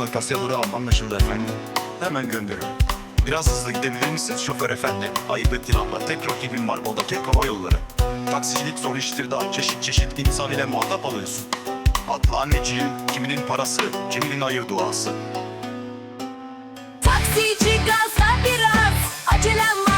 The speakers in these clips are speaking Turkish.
Anla kasyaları al anlaşıldı efendim. Hemen gönderiyorum. Biraz hızlı gidebilir misiniz şoför efendi? Ayıp ettin ama tek rakibim var o da tek hava yolları. Taksicilik zor iştir daha çeşit çeşit insan ile muhatap alıyorsun. Atla anneciğim, kiminin parası, kiminin hayır duası. Taksici gazla biraz Acelem var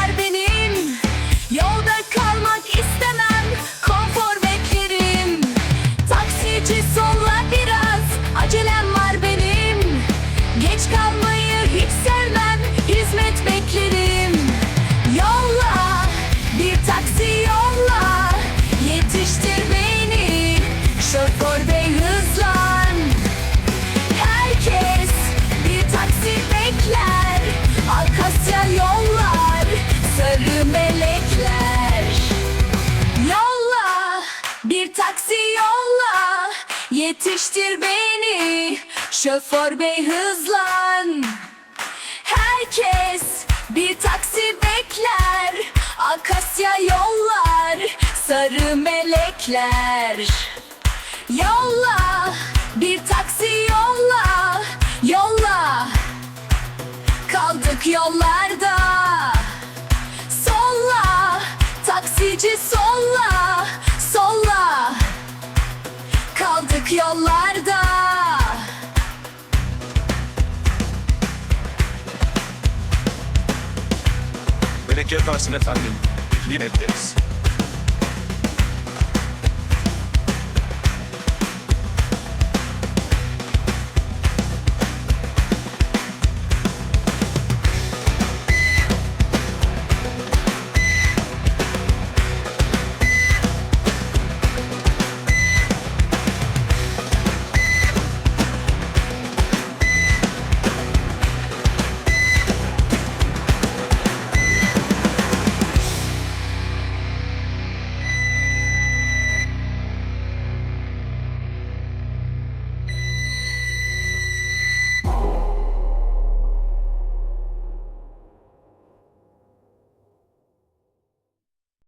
Bir taksi yolla Yetiştir beni. Şoför bey hızlan. Herkes bir taksi bekler Akasya yollar Sarı melekler. Yolla bir taksi yolla yolla. Kaldık yollarda. Solla taksici Bereket versin efendim. Yine.